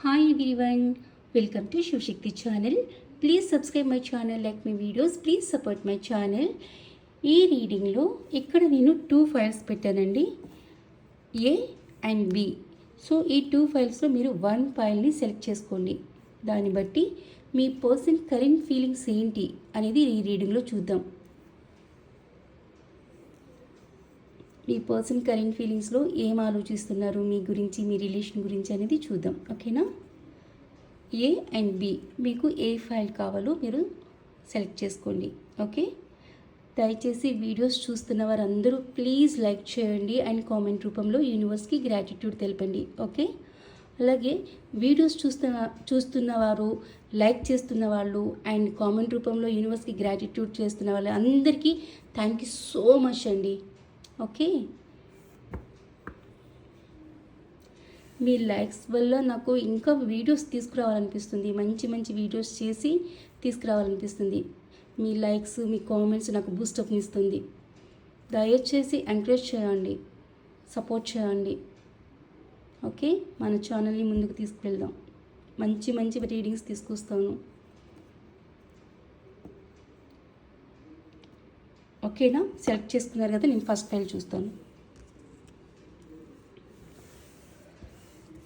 Hi everyone welcome to Shivashakti channel please subscribe my channel like my videos please support my channel ఈ రీడింగ్లో ఇక్కడ నేను two files పెట్టానండి. A and B so ఈ two ఫైల్స్లో మీరు వన్ ఫైల్ని సెలెక్ట్ చేసుకోండి. దాన్ని బట్టి మీ పర్సన్ కరెంట్ ఫీలింగ్స్ ఏంటి అనేది ఈ రీడింగ్లో చూద్దాం. మీ పర్సన్ కరెంట్ ఫీలింగ్స్లో ఏం ఆలోచిస్తున్నారు? మీ గురించి మీ రిలేషన్ గురించి అనేది చూద్దాం. ఓకేనా ఏ అండ్ బి మీకు ఏ ఫైల్ కావాలో మీరు సెలెక్ట్ చేసుకోండి. ఓకే దయచేసి వీడియోస్ చూస్తున్న వారందరూ ప్లీజ్ లైక్ చేయండి అండ్ కామెంట్ రూపంలో యూనివర్స్కి గ్రాటిట్యూడ్ తెలపండి. ఓకే అలాగే వీడియోస్ చూస్తున్న చూస్తున్నవారు లైక్ చేస్తున్న వాళ్ళు అండ్ కామెంట్ రూపంలో యూనివర్స్కి గ్రాటిట్యూడ్ చేస్తున్న వాళ్ళు అందరికీ థ్యాంక్ యూ సో మచ్ అండి. ఓకే? మీ లైక్స్ వల్ల నాకు ఇంకా వీడియోస్ తీసుకురావాలనిపిస్తుంది. మంచి మంచి వీడియోస్ చేసి తీసుకురావాలనిపిస్తుంది. మీ లైక్స్ మీ కామెంట్స్ నాకు బూస్టప్ని ఇస్తుంది. దయచేసి ఎంకరేజ్ చేయండి. సపోర్ట్ చేయండి. ఓకే? మన ఛానల్ని ముందుకు తీసుకువెళ్దాం మంచి మంచి రీడింగ్స్ తీసుకొస్తాను. ఓకేనా? సెలెక్ట్ చేసుకున్నారు కదా నేను ఫస్ట్ ఫైల్ చూస్తాను.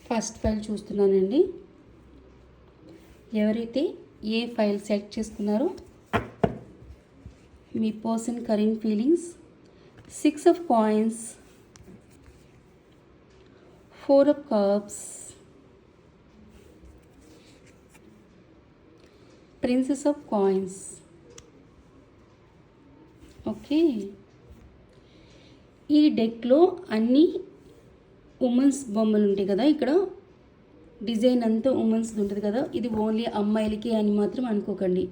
ఫస్ట్ ఫైల్ చూస్తున్నానండి. ఎవరైతే ఏ ఫైల్ సెలెక్ట్ చేసుకున్నారో మీ person current feelings six of coins four of cups princess of coins. Okay. ఈ డెక్లో అన్ని ఉమెన్స్ బొమ్మలు ఉంటాయి కదా ఇక్కడ. డిజైన్ అంతా ఉమెన్స్ ఉంటుంది కదా. ఇది ఓన్లీ అమ్మాయిలకి అని మాత్రం అనుకోకండి.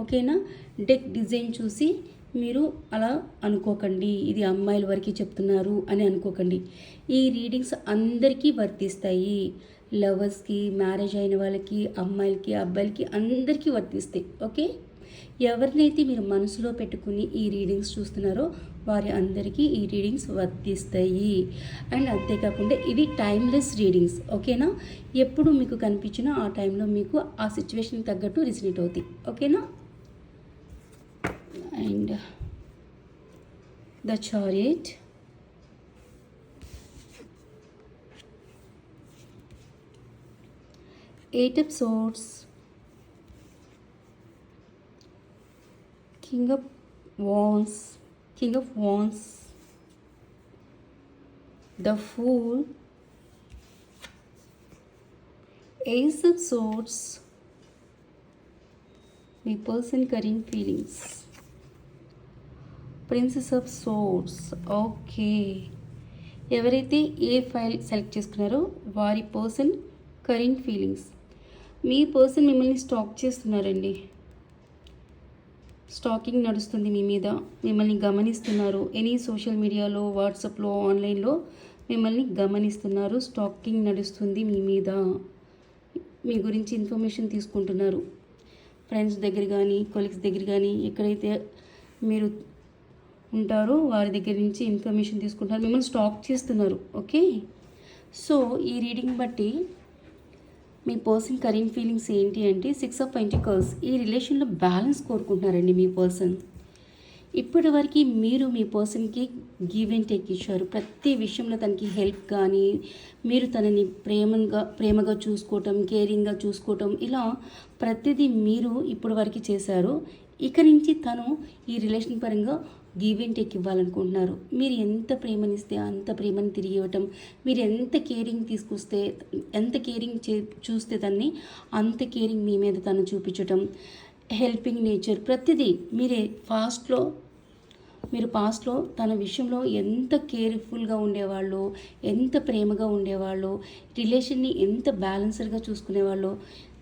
ఓకేనా? డెక్ డిజైన్ చూసి మీరు అలా అనుకోకండి. ఇది అమ్మాయిల వరకు చెప్తున్నారు అని అనుకోకండి. ఈ రీడింగ్స్ అందరికీ వర్తిస్తాయి. లవర్స్కి మ్యారేజ్ అయిన వాళ్ళకి అమ్మాయిలకి అబ్బాయిలకి అందరికీ వర్తిస్తాయి. ఓకే? ఎవరినైతే మీరు మనసులో పెట్టుకుని ఈ రీడింగ్స్ చూస్తున్నారో వారి అందరికీ ఈ రీడింగ్స్ వర్తిస్తాయి. అండ్ అంతేకాకుండా ఇది టైమ్లెస్ రీడింగ్స్ ఓకేనా? ఎప్పుడు మీకు కనిపించినా ఆ టైంలో మీకు ఆ సిచ్యువేషన్ తగ్గట్టు రిజనేట్ అవుతాయి ఓకేనా? And the chariot eight of swords king of wands king of wands the fool ace of swords. Me person current feelings princess of swords okay ఎవరైతే ఏ ఫైల్ సెలెక్ట్ చేసుకున్నారో వారి పర్సన్ కరెంట్ ఫీలింగ్స్ మీ person మిమ్మల్ని stalk చేస్తున్నారండి. Stalking నడుస్తుంది మీ మీద. మిమ్మల్ని గమనిస్తున్నారు. ఎనీ సోషల్ మీడియాలో వాట్సాప్లో ఆన్లైన్లో మిమ్మల్ని గమనిస్తున్నారు. స్టాకింగ్ నడుస్తుంది మీ మీద. మీ గురించి ఇన్ఫర్మేషన్ తీసుకుంటున్నారు. ఫ్రెండ్స్ దగ్గర కానీ కొలీగ్స్ దగ్గర కానీ ఎక్కడైతే మీరు ఉంటారో వారి దగ్గర నుంచి ఇన్ఫర్మేషన్ తీసుకుంటారు. మిమ్మల్ని స్టాక్ చేస్తున్నారు. ఓకే? సో ఈ రీడింగ్ బట్టి మీ పర్సన్ కరెంట్ ఫీలింగ్స్ ఏంటి అంటే సిక్స్ ఆఫ్ పెంటికల్స్ ఈ రిలేషన్లో బ్యాలెన్స్ కోరుకుంటున్నారండి మీ పర్సన్. ఇప్పటి వరకు మీరు మీ పర్సన్కి గివ్ అండ్ టేక్ ఇచ్చారు. ప్రతి విషయంలో తనకి హెల్ప్ కానీ మీరు తనని ప్రేమగా ప్రేమగా చూసుకోవటం కేరింగ్గా చూసుకోవటం ఇలా ప్రతిదీ మీరు ఇప్పటి వరకు చేశారు. ఇక నుంచి తను ఈ రిలేషన్ పరంగా గివ్ అండ్ టేక్ ఇవ్వాలనుకుంటున్నారు. మీరు ఎంత ప్రేమనిస్తే అంత ప్రేమని తిరిగి ఇవ్వటం మీరు ఎంత కేరింగ్ తీసుకొస్తే ఎంత కేరింగ్ చే చూస్తే దాన్ని అంత కేరింగ్ మీ మీద తను చూపించటం హెల్పింగ్ నేచర్ ప్రతిదీ మీరే ఫాస్ట్లో మీరు పాస్ట్లో తన విషయంలో ఎంత కేర్ఫుల్గా ఉండేవాళ్ళు ఎంత ప్రేమగా ఉండేవాళ్ళు రిలేషన్ని ఎంత బ్యాలెన్సర్గా చూసుకునేవాళ్ళు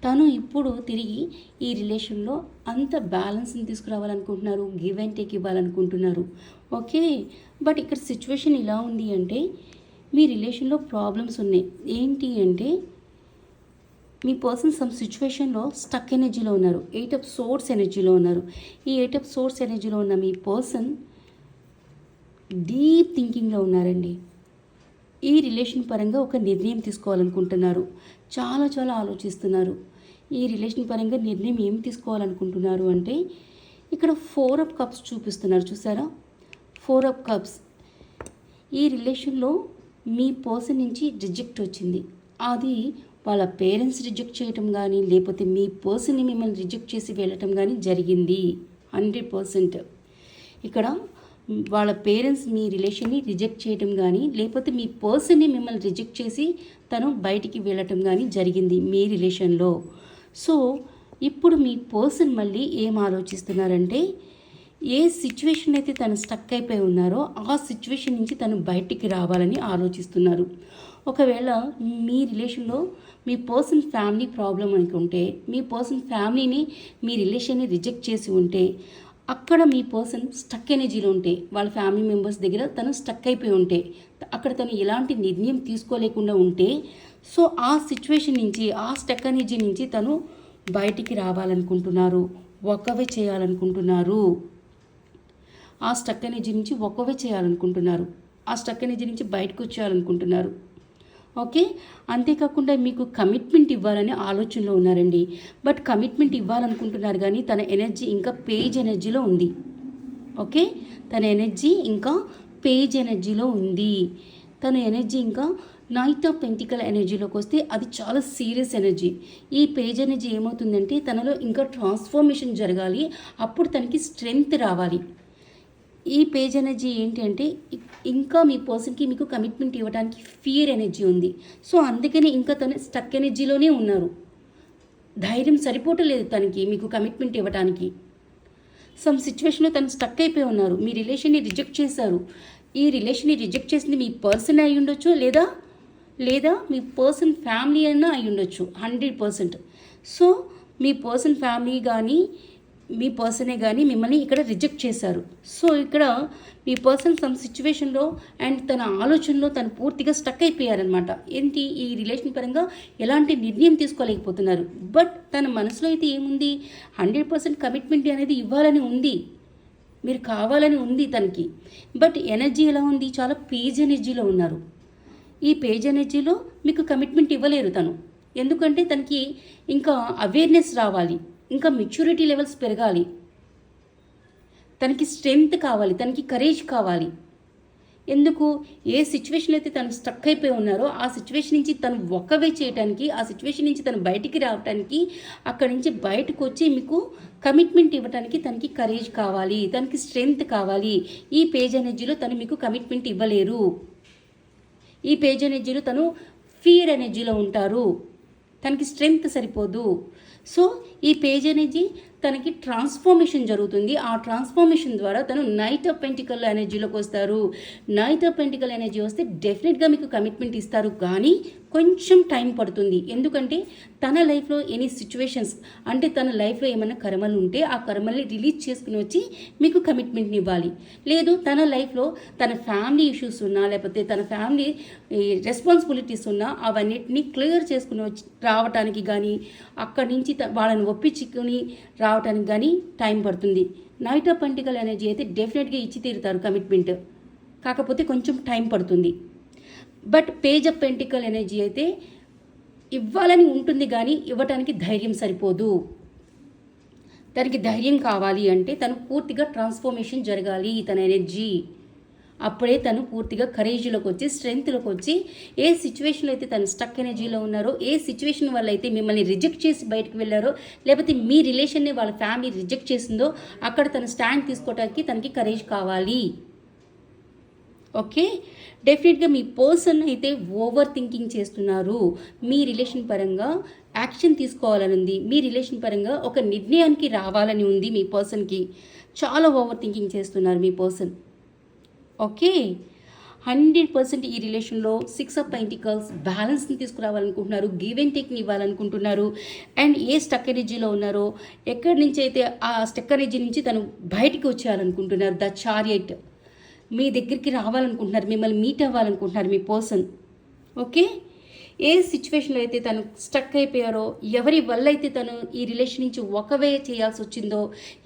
తను ఇప్పుడు తిరిగి ఈ రిలేషన్లో అంత బ్యాలెన్స్ని తీసుకురావాలనుకుంటున్నారు గివ్ అండ్ టేక్ ఇవ్వాలనుకుంటున్నారు. ఓకే బట్ ఇక్కడ సిచ్యువేషన్ ఇలా ఉంది అంటే మీ రిలేషన్లో ప్రాబ్లమ్స్ ఉన్నాయి. ఏంటి అంటే మీ పర్సన్ సమ్ సిచ్యువేషన్లో స్టక్ ఎనర్జీలో ఉన్నారు. ఎయిట్ ఆఫ్ సోర్స్ ఎనర్జీలో ఉన్నారు. ఈ ఎయిట్ ఆఫ్ సోర్స్ ఎనర్జీలో ఉన్న మీ పర్సన్ డీప్ థింకింగ్లో ఉన్నారండి. ఈ రిలేషన్ పరంగా ఒక నిర్ణయం తీసుకోవాలనుకుంటున్నారు. చాలా చాలా ఆలోచిస్తున్నారు. ఈ రిలేషన్ పరంగా నిర్ణయం ఏం తీసుకోవాలనుకుంటున్నారు అంటే ఇక్కడ ఫోర్ ఆఫ్ కప్స్ చూపిస్తున్నారు చూసారా? Four of cups. ఈ రిలేషన్లో మీ పర్సన్ నుంచి రిజెక్ట్ వచ్చింది. అది వాళ్ళ పేరెంట్స్ రిజెక్ట్ చేయటం కానీ లేకపోతే మీ పర్సన్ని మిమ్మల్ని రిజెక్ట్ చేసి వెళ్ళటం కానీ జరిగింది. Hundred percent. ఇక్కడ వాళ్ళ పేరెంట్స్ మీ రిలేషన్ని రిజెక్ట్ చేయటం కానీ లేకపోతే మీ పర్సన్ని మిమ్మల్ని రిజెక్ట్ చేసి తను బయటికి వెళ్ళటం కానీ జరిగింది మీ రిలేషన్లో. సో ఇప్పుడు మీ పర్సన్ మళ్ళీ ఏం ఆలోచిస్తున్నారంటే ఏ సిచ్యువేషన్ అయితే తను స్టక్ అయిపోయి ఉన్నారో ఆ సిచ్యువేషన్ నుంచి తను బయటికి రావాలని ఆలోచిస్తున్నారు. ఒకవేళ మీ రిలేషన్లో మీ పర్సన్ ఫ్యామిలీ ప్రాబ్లం అనుకుంటే మీ పర్సన్ ఫ్యామిలీని మీ రిలేషన్ని రిజెక్ట్ చేసి ఉంటే అక్కడ మీ పర్సన్ స్టక్ ఎనర్జీలో ఉంటే వాళ్ళ ఫ్యామిలీ మెంబర్స్ దగ్గర తను స్టక్ అయిపోయి ఉంటే అక్కడ తను ఎలాంటి నిర్ణయం తీసుకోలేకుండా ఉంటే సో ఆ సిచ్యువేషన్ నుంచి ఆ స్టక్ నుంచి తను బయటికి రావాలనుకుంటున్నారు. ఒకవే చేయాలనుకుంటున్నారు. ఆ స్టక్ నుంచి ఒకవే చేయాలనుకుంటున్నారు. ఆ స్టక్ నుంచి బయటకు వచ్చేయాలనుకుంటున్నారు. ఓకే అంతేకాకుండా మీకు కమిట్మెంట్ ఇవ్వాలనే ఆలోచనలో ఉన్నారండి. బట్ కమిట్మెంట్ ఇవ్వాలనుకుంటున్నారు కానీ తన ఎనర్జీ ఇంకా పేజ్ ఎనర్జీలో ఉంది. ఓకే తన ఎనర్జీ ఇంకా పేజ్ ఎనర్జీలో ఉంది. తన ఎనర్జీ ఇంకా నైట్ ఆఫ్ పెంటికల్ ఎనర్జీలోకి వస్తే అది చాలా సీరియస్ ఎనర్జీ ఈ పేజ్ ఎనర్జీ ఏమవుతుందంటే తనలో ఇంకా ట్రాన్స్ఫర్మేషన్ జరగాలి. అప్పుడు తనకి స్ట్రెంగ్త్ రావాలి. ఈ పేజ్ ఎనర్జీ ఏంటి అంటే ఇంకా మీ పర్సన్కి మీకు కమిట్మెంట్ ఇవ్వడానికి ఫియర్ ఎనర్జీ ఉంది. సో అందుకనే ఇంకా తను స్టక్ ఎనర్జీలోనే ఉన్నారు. ధైర్యం సరిపోవటలేదు తనకి మీకు కమిట్మెంట్ ఇవ్వడానికి సమ్ సిచ్యువేషన్లో తను స్టక్ అయిపోయి ఉన్నారు. మీ రిలేషన్ని రిజెక్ట్ చేశారు. ఈ రిలేషన్ని రిజెక్ట్ చేసింది మీ పర్సన్ అయి ఉండొచ్చు లేదా లేదా మీ పర్సన్ ఫ్యామిలీ అయినా అయి ఉండొచ్చు హండ్రెడ్ పర్సెంట్. సో మీ పర్సన్ ఫ్యామిలీ కానీ మీ పర్సనే కానీ మిమ్మల్ని ఇక్కడ రిజెక్ట్ చేశారు. సో ఇక్కడ మీ పర్సన్ సమ్ సిచ్యువేషన్లో అండ్ తన ఆలోచనలో తను పూర్తిగా స్టక్ అయిపోయారనమాట ఏంటి? ఈ రిలేషన్ పరంగా ఎలాంటి నిర్ణయం తీసుకోలేకపోతున్నారు. బట్ తన మనసులో అయితే ఏముంది? హండ్రెడ్ పర్సెంట్ కమిట్మెంట్ అనేది ఇవ్వాలని ఉంది. మీరు కావాలని ఉంది తనకి. బట్ ఎనర్జీ ఎలా ఉంది? చాలా పేజ్ ఎనర్జీలో ఉన్నారు. ఈ పేజ్ ఎనర్జీలో మీకు కమిట్మెంట్ ఇవ్వలేరు తను. ఎందుకంటే తనకి ఇంకా అవేర్నెస్ రావాలి ఇంకా మెచ్యూరిటీ లెవెల్స్ పెరగాలి. తనకి స్ట్రెంగ్త్ కావాలి తనకి కరేజ్ కావాలి. ఎందుకు? ఏ సిచ్యువేషన్ అయితే తను స్టక్ అయిపోయి ఉన్నారో ఆ సిచ్యువేషన్ నుంచి తను ఒక్కవే చేయడానికి ఆ సిచ్యువేషన్ నుంచి తను బయటికి రావడానికి అక్కడి నుంచి బయటకు వచ్చి మీకు కమిట్మెంట్ ఇవ్వడానికి తనకి కరేజ్ కావాలి తనకి స్ట్రెంగ్త్ కావాలి. ఈ పేజ్ ఎనర్జీలో తను మీకు కమిట్మెంట్ ఇవ్వలేరు. ఈ పేజ్ ఎనర్జీలో తను ఫియర్ ఎనర్జీలో ఉంటారు. తనకి స్ట్రెంగ్త్ సరిపోదు. సో ఈ పేజ్ ఎనర్జీ తనకి ట్రాన్స్ఫర్మేషన్ జరుగుతుంది. ఆ ట్రాన్స్ఫర్మేషన్ ద్వారా తను నైట్ ఆఫ్ పెంటికల్ ఎనర్జీలోకి వస్తారు. నైట్ ఆఫ్ పెంటికల్ ఎనర్జీ వస్తే డెఫినెట్గా మీకు కమిట్మెంట్ ఇస్తారు. కానీ కొంచెం టైం పడుతుంది. ఎందుకంటే తన లైఫ్లో ఎనీ సిచ్యువేషన్స్ అంటే తన లైఫ్లో ఏమైనా కర్మలు ఉంటే ఆ కర్మల్ని రిలీజ్ చేసుకుని వచ్చి మీకు కమిట్మెంట్ని ఇవ్వాలి. లేదు తన లైఫ్లో తన ఫ్యామిలీ ఇష్యూస్ ఉన్నా లేకపోతే తన ఫ్యామిలీ రెస్పాన్సిబిలిటీస్ ఉన్నా అవన్నిటిని క్లియర్ చేసుకుని వచ్చి రావటానికి కానీ అక్కడి నుంచి వాళ్ళని ఒప్పించుకొని రావటానికి కానీ టైం పడుతుంది. నైట్ ఆఫ్ పంటికల్ అయితే డెఫినెట్గా ఇచ్చి తీరుతారు కమిట్మెంట్. కాకపోతే కొంచెం టైం పడుతుంది. But page of pentacle energy అయితే ఇవ్వాలని ఉంటుంది కానీ ఇవ్వటానికి ధైర్యం సరిపోదు. తనకి ధైర్యం కావాలి అంటే తను పూర్తిగా ట్రాన్స్ఫర్మేషన్ జరగాలి తన ఎనర్జీ. అప్పుడే తను పూర్తిగా కరేజ్లోకి వచ్చి స్ట్రెంగ్త్లోకి వచ్చి ఏ సిచ్యువేషన్లో అయితే తను స్టక్ ఎనర్జీలో ఉన్నారో ఏ సిచ్యువేషన్ వల్ల అయితే మిమ్మల్ని రిజెక్ట్ చేసి బయటకు వెళ్ళారో లేకపోతే మీ రిలేషన్ని వాళ్ళ ఫ్యామిలీ రిజెక్ట్ చేసిందో అక్కడ తను స్టాండ్ తీసుకోవడానికి తనకి కరేజ్ కావాలి. ఓకే డెఫినెట్గా మీ పర్సన్ అయితే ఓవర్ థింకింగ్ చేస్తున్నారు. మీ రిలేషన్ పరంగా యాక్షన్ తీసుకోవాలని ఉంది మీ రిలేషన్ పరంగా ఒక నిర్ణయానికి రావాలని ఉంది మీ పర్సన్కి చాలా ఓవర్ థింకింగ్ చేస్తున్నారు మీ పర్సన్ ఓకే హండ్రెడ్ పర్సెంట్ ఈ రిలేషన్లో సిక్స్ ఆఫ్ పెంటికల్స్ బ్యాలెన్స్ని తీసుకురావాలనుకుంటున్నారు. గివ్ అండ్ టేక్ని ఇవ్వాలనుకుంటున్నారు. అండ్ ఏ స్టక్ ఎనర్జీలో ఉన్నారో ఎక్కడి నుంచి అయితే ఆ స్టక్ ఎనర్జీ నుంచి తను బయటికి వచ్చేయాలనుకుంటున్నారు. ద చారియట్ మీ దగ్గరికి రావాలనుకుంటున్నారు మిమ్మల్ని మీట్ అవ్వాలనుకుంటున్నారు మీ పర్సన్ ఓకే ఏ సిచ్యువేషన్లో అయితే తను స్టక్ అయిపోయారో ఎవరి వల్ల అయితే తను ఈ రిలేషన్ నుంచి ఒకవే చేయాల్సి వచ్చిందో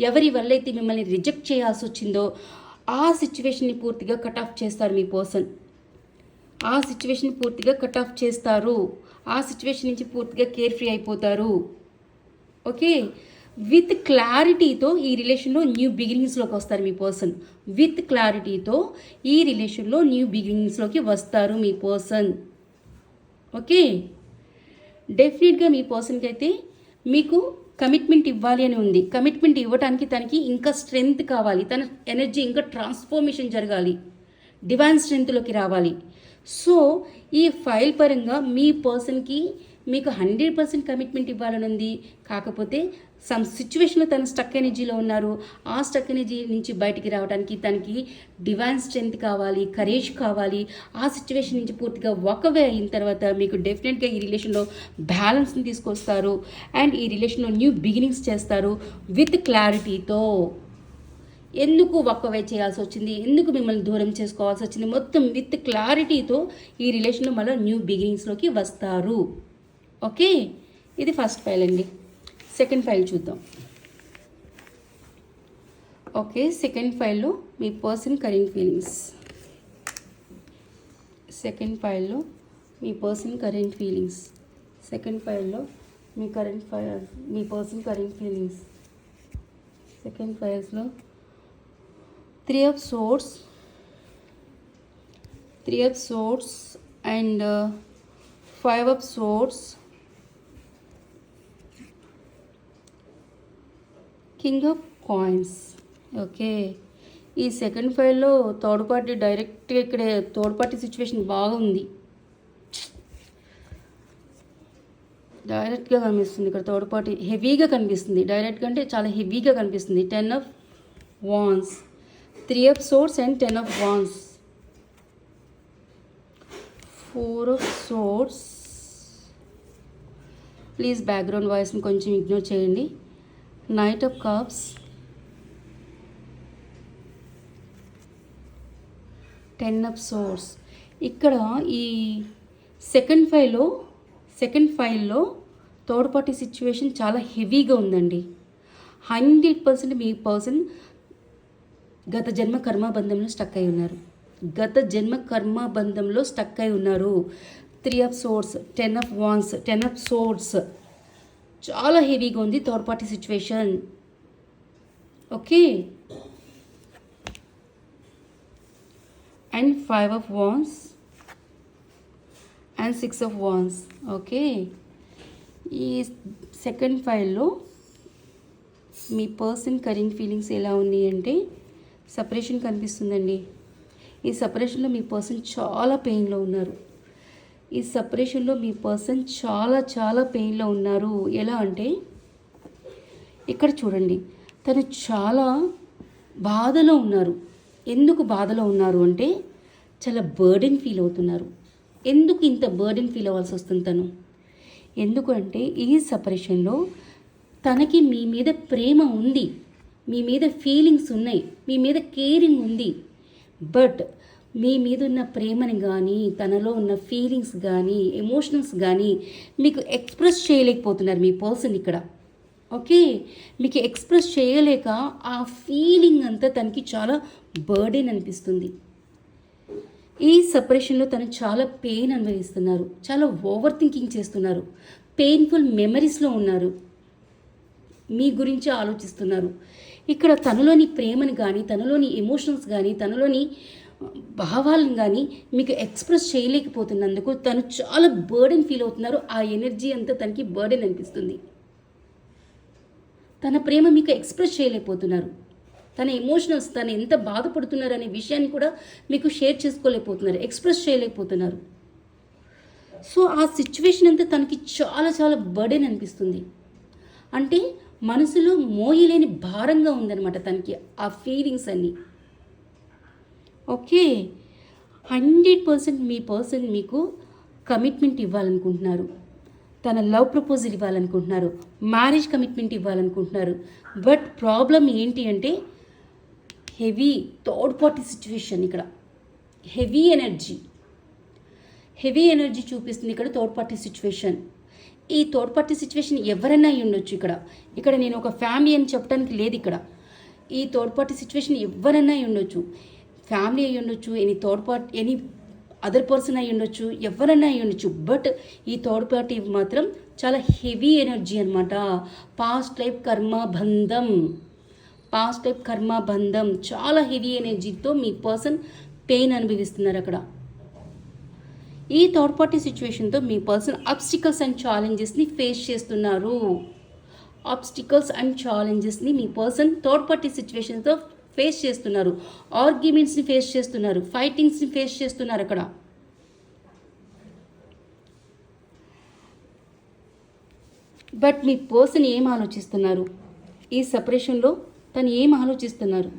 ఎవరి వల్ల అయితే మిమ్మల్ని రిజెక్ట్ చేయాల్సి వచ్చిందో ఆ సిచ్యువేషన్ని పూర్తిగా కట్ ఆఫ్ చేస్తారు మీ పర్సన్ ఆ సిచ్యువేషన్ పూర్తిగా కట్ ఆఫ్ చేస్తారు. ఆ సిచ్యువేషన్ నుంచి పూర్తిగా కేర్ ఫ్రీ అయిపోతారు. ఓకే విత్ క్లారిటీతో ఈ రిలేషన్లో న్యూ బిగినింగ్స్లోకి వస్తారు మీ పర్సన్. విత్ క్లారిటీతో ఈ రిలేషన్లో న్యూ బిగినింగ్స్లోకి వస్తారు మీ పర్సన్. ఓకే? డెఫినెట్గా మీ పర్సన్కి అయితే మీకు కమిట్మెంట్ ఇవ్వాలి అని ఉంది. కమిట్మెంట్ ఇవ్వడానికి తనకి ఇంకా స్ట్రెంగ్త్ కావాలి. తన ఎనర్జీ ఇంకా ట్రాన్స్ఫర్మేషన్ జరగాలి. డివైన్ స్ట్రెంగ్త్లోకి రావాలి. సో ఈ ఫైల్ పరంగా మీ పర్సన్కి మీకు హండ్రెడ్ పర్సెంట్ కమిట్మెంట్ ఇవ్వాలని ఉంది. కాకపోతే సమ్ సిచ్యువేషన్లో తను స్టక్ ఎనర్జీలో ఉన్నారు. ఆ స్టక్ ఎనర్జీ నుంచి బయటికి రావడానికి తనకి డివైన్ స్ట్రెంగ్త్ కావాలి కరేజ్ కావాలి. ఆ సిచ్యువేషన్ నుంచి పూర్తిగా ఒకవే అయిన తర్వాత మీకు డెఫినెట్గా ఈ రిలేషన్లో బ్యాలెన్స్ని తీసుకొస్తారు. అండ్ ఈ రిలేషన్లో న్యూ బిగినింగ్స్ చేస్తారు విత్ క్లారిటీతో. ఎందుకు వక్కవే చేయాల్సి వచ్చింది? ఎందుకు మిమ్మల్ని దూరం చేసుకోవాల్సి వచ్చింది? మొత్తం విత్ క్లారిటీతో ఈ రిలేషన్లో మళ్ళీ న్యూ బిగినింగ్స్లోకి వస్తారు. ఓకే? ఇది ఫస్ట్ ఫైల్ అండి. సెకండ్ ఫైల్ చూద్దాం. ఓకే సెకండ్ ఫైల్లో మీ పర్సన్ కరెంట్ ఫీలింగ్స్. సెకండ్ ఫైల్లో మీ పర్సన్ కరెంట్ ఫీలింగ్స్. సెకండ్ ఫైల్లో మీ కరెంట్ ఫైల్ మీ person current feelings. Second ఫైల్స్లో three of swords three of swords and five of swords king of coins okay ఈ second ఫైల్లో third party డైరెక్ట్గా ఇక్కడ third party situation బాగుంది. డైరెక్ట్గా కనిపిస్తుంది ఇక్కడ థర్డ్ పార్టీ హెవీగా కనిపిస్తుంది. డైరెక్ట్గా అంటే చాలా హెవీగా కనిపిస్తుంది. Ten of wands three of swords and ten of wands four of swords please background వాయిస్ని కొంచెం ఇగ్నోర్ చేయండి. Knight of cups ten of swords ఇక్కడ ఈ సెకండ్ ఫైల్లో సెకండ్ ఫైల్లో థర్డ్ పార్టీ సిచ్యువేషన్ చాలా హెవీగా ఉందండి. హండ్రెడ్ పర్సెంట్ మీ పర్సన్ గత జన్మ కర్మబంధంలో స్టక్ అయి ఉన్నారు. గత జన్మ కర్మబంధంలో స్టక్ అయి ఉన్నారు. Three of swords ten of wands ten of swords చాలా హెవీగా ఉంది third party situation. Okay? And five of wands. And six of wands. Okay? ఈ సెకండ్ ఫైల్లో మీ పర్సన్ కరెంట్ ఫీలింగ్స్ ఎలా ఉన్నాయి అంటే సపరేషన్ కనిపిస్తుందండి. ఈ సపరేషన్లో మీ పర్సన్ చాలా పెయిన్లో ఉన్నారు. ఈ సపరేషన్లో మీ పర్సన్ చాలా చాలా పెయిన్లో ఉన్నారు. ఎలా అంటే ఇక్కడ చూడండి. తను చాలా బాధలో ఉన్నారు. ఎందుకు బాధలో ఉన్నారు అంటే చాలా బర్డెన్ ఫీల్ అవుతున్నారు. ఎందుకు ఇంత బర్డెన్ ఫీల్ అవ్వాల్సి వస్తుంది తను? ఎందుకంటే ఈ సపరేషన్లో తనకి మీ మీద ప్రేమ ఉంది. మీ మీద ఫీలింగ్స్ ఉన్నాయి. మీ మీద కేరింగ్ ఉంది. బట్ మీ మీద ఉన్న ప్రేమని కానీ తనలో ఉన్న ఫీలింగ్స్ కానీ ఎమోషనల్స్ కానీ మీకు ఎక్స్ప్రెస్ చేయలేకపోతున్నారు మీ పర్సన్ ఇక్కడ. ఓకే మీకు ఎక్స్ప్రెస్ చేయలేక ఆ ఫీలింగ్ అంతా తనకి చాలా బర్డెన్ అనిపిస్తుంది. ఈ సపరేషన్లో తను చాలా పెయిన్ అనుభవిస్తున్నారు. చాలా ఓవర్ థింకింగ్ చేస్తున్నారు పెయిన్ఫుల్ మెమరీస్లో ఉన్నారు. మీ గురించి ఆలోచిస్తున్నారు. ఇక్కడ తనలోని ప్రేమని కానీ తనలోని ఎమోషన్స్ కానీ తనలోని భావాలను కానీ మీకు ఎక్స్ప్రెస్ చేయలేకపోతున్నందుకు తను చాలా బర్డెన్ ఫీల్ అవుతున్నారు. ఆ ఎనర్జీ అంతా తనకి బర్డెన్ అనిపిస్తుంది. తన ప్రేమ మీకు ఎక్స్ప్రెస్ చేయలేకపోతున్నారు. తన ఎమోషనల్స్ తను ఎంత బాధపడుతున్నారు అనే విషయాన్ని కూడా మీకు షేర్ చేసుకోలేకపోతున్నారు. ఎక్స్ప్రెస్ చేయలేకపోతున్నారు. సో ఆ సిచ్యువేషన్ అంతా తనకి చాలా చాలా బర్డెన్ అనిపిస్తుంది. అంటే మనసులో మోయలేని భారంగా ఉందన్నమాట తనకి ఆ ఫీలింగ్స్ అన్నీ. ఓకే. హండ్రెడ్ పర్సెంట్ మీ పర్సన్ మీకు కమిట్మెంట్ ఇవ్వాలనుకుంటున్నారు. తన లవ్ ప్రపోజల్ ఇవ్వాలనుకుంటున్నారు. మ్యారేజ్ కమిట్మెంట్ ఇవ్వాలనుకుంటున్నారు. బట్ ప్రాబ్లం ఏంటి అంటే హెవీ థర్డ్ పార్టీ సిచ్యువేషన్ ఇక్కడ. Heavy energy. హెవీ ఎనర్జీ చూపిస్తుంది ఇక్కడ థర్డ్ పార్టీ సిచ్యువేషన్. ఈ థర్డ్ పార్టీ సిచ్యువేషన్ ఎవరైనా అయి ఉండొచ్చు ఇక్కడ. ఇక్కడ నేను ఒక ఫ్యామిలీ అని చెప్పడానికి లేదు ఇక్కడ. ఈ థర్డ్ పార్టీ సిచ్యువేషన్ ఎవరైనా అయి ఉండొచ్చు. ఫ్యామిలీ అయి ఉండొచ్చు any third any other person అయి ఉండొచ్చు ఎవరైనా అయి ఉండొచ్చు. బట్ ఈ థర్డ్ పార్టీ మాత్రం చాలా హెవీ ఎనర్జీ అనమాట పాస్ట్ లైఫ్ కర్మ బంధం. పాస్ట్ లైఫ్ కర్మ బంధం. చాలా హెవీ ఎనర్జీతో మీ పర్సన్ పెయిన్ అనుభవిస్తున్నారు అక్కడ. ఈ థర్డ్ పార్టీ సిచ్యువేషన్తో మీ పర్సన్ అబ్స్టికల్స్ అండ్ ఛాలెంజెస్ని ఫేస్ చేస్తున్నారు. ఆబ్స్టికల్స్ అండ్ ఛాలెంజెస్ని మీ పర్సన్ థర్డ్ పార్టీ సిచ్యువేషన్తో ఫేస్ చేస్తున్నారు. ఆర్గ్యుమెంట్స్ని ఫేస్ చేస్తున్నారు. ఫైటింగ్స్ని ఫేస్ చేస్తున్నారు అక్కడ. బట్ మీ పర్సన్ ఏం ఆలోచిస్తున్నారు? ఈ సపరేషన్లో తను ఏం ఆలోచిస్తున్నారు?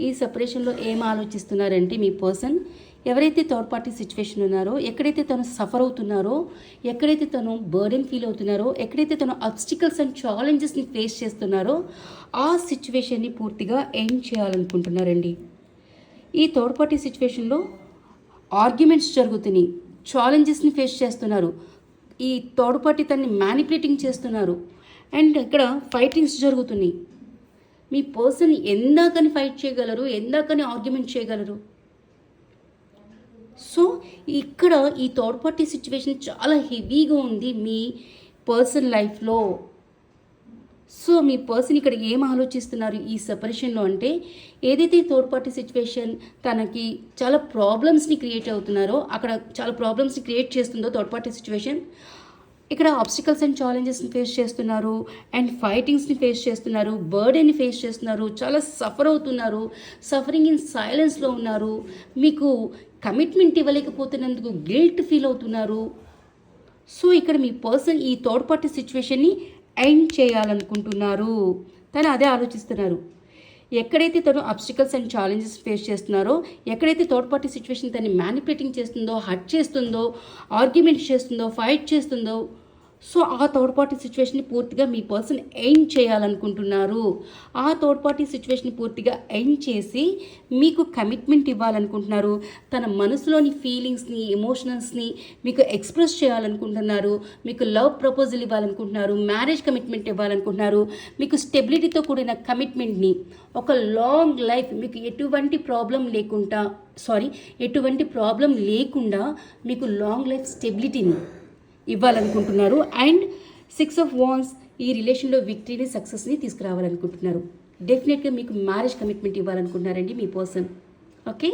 ఈ సపరేషన్లో ఏం ఆలోచిస్తున్నారంటే మీ పర్సన్ ఎవరైతే థర్డ్ పార్టీ సిచ్యువేషన్ ఉన్నారో ఎక్కడైతే తను సఫర్ అవుతున్నారో ఎక్కడైతే తను బర్డెన్ ఫీల్ అవుతున్నారో ఎక్కడైతే తను అబ్స్టికల్స్ అండ్ ఛాలెంజెస్ని ఫేస్ చేస్తున్నారో ఆ సిచ్యువేషన్ని పూర్తిగా ఎండ్ చేయాలనుకుంటున్నారండి. ఈ థర్డ్ పార్టీ సిచ్యువేషన్లో ఆర్గ్యుమెంట్స్ జరుగుతున్నాయి ఛాలెంజెస్ని ఫేస్ చేస్తున్నారు. ఈ థర్డ్ పార్టీ తన్ని మ్యానిపులేటింగ్ చేస్తున్నారు. అండ్ ఇక్కడ ఫైటింగ్స్ జరుగుతున్నాయి. మీ పర్సన్ ఎందాకని ఫైట్ చేయగలరు ఎందాకని ఆర్గ్యుమెంట్ చేయగలరు. సో ఇక్కడ ఈ థర్డ్ పార్టీ సిచ్యువేషన్ చాలా హెవీగా ఉంది మీ పర్సన్ లైఫ్లో సో మీ పర్సన్ ఇక్కడ ఏం ఆలోచిస్తున్నారు ఈ సెపరేషన్లో అంటే ఏదైతే థర్డ్ పార్టీ సిచ్యువేషన్ తనకి చాలా ప్రాబ్లమ్స్ని క్రియేట్ అవుతున్నారో అక్కడ చాలా ప్రాబ్లమ్స్ని క్రియేట్ చేస్తుందో థర్డ్ పార్టీ సిచ్యువేషన్ ఇక్కడ ఆబ్స్టికల్స్ అండ్ ఛాలెంజెస్ని ఫేస్ చేస్తున్నారు అండ్ ఫైటింగ్స్ని ఫేస్ చేస్తున్నారు బర్డెన్ని ఫేస్ చేస్తున్నారు చాలా సఫర్ అవుతున్నారు సఫరింగ్ ఇన్ సైలెన్స్లో ఉన్నారు. మీకు కమిట్మెంట్ ఇవ్వలేకపోతున్నందుకు గిల్ట్ ఫీల్ అవుతున్నారు. సో ఇక్కడ మీ పర్సన్ ఈ థర్డ్ పార్టీ సిచ్యువేషన్ని ఎండ్ చేయాలనుకుంటున్నారు. తను అదే ఆలోచిస్తున్నారు. ఎక్కడైతే తను అబ్స్టికల్స్ అండ్ ఛాలెంజెస్ ఫేస్ చేస్తున్నారో ఎక్కడైతే థర్డ్ పార్టీ సిచ్యువేషన్ తను మ్యానిపులేటింగ్ చేస్తుందో హట్ చేస్తుందో ఆర్గ్యుమెంట్ చేస్తుందో ఫైట్ చేస్తుందో సో ఆ థర్డ్ పార్టీ సిచ్యువేషన్ని పూర్తిగా మీ పర్సన్ ఎండ్ చేయాలనుకుంటున్నారు. ఆ థర్డ్ పార్టీ సిచ్యువేషన్ పూర్తిగా ఎండ్ చేసి మీకు కమిట్మెంట్ ఇవ్వాలనుకుంటున్నారు. తన మనసులోని ఫీలింగ్స్ని ఎమోషనల్స్ని మీకు ఎక్స్ప్రెస్ చేయాలనుకుంటున్నారు. మీకు లవ్ ప్రపోజల్ ఇవ్వాలనుకుంటున్నారు. మ్యారేజ్ కమిట్మెంట్ ఇవ్వాలనుకుంటున్నారు. మీకు స్టెబిలిటీతో కూడిన కమిట్మెంట్ని ఒక లాంగ్ లైఫ్ మీకు ఎటువంటి ప్రాబ్లం లేకుండా సారీ ఎటువంటి ప్రాబ్లం లేకుండా మీకు లాంగ్ లైఫ్ స్టెబిలిటీని ఇవ్వాలనుకుంటున్నారు. అండ్ సిక్స్ ఆఫ్ వాన్స్ ఈ రిలేషన్లో విక్టరీని సక్సెస్ని తీసుకురావాలనుకుంటున్నారు. డెఫినెట్గా మీకు మ్యారేజ్ కమిట్మెంట్ ఇవ్వాలనుకుంటున్నారండి మీ పర్సన్. ఓకే?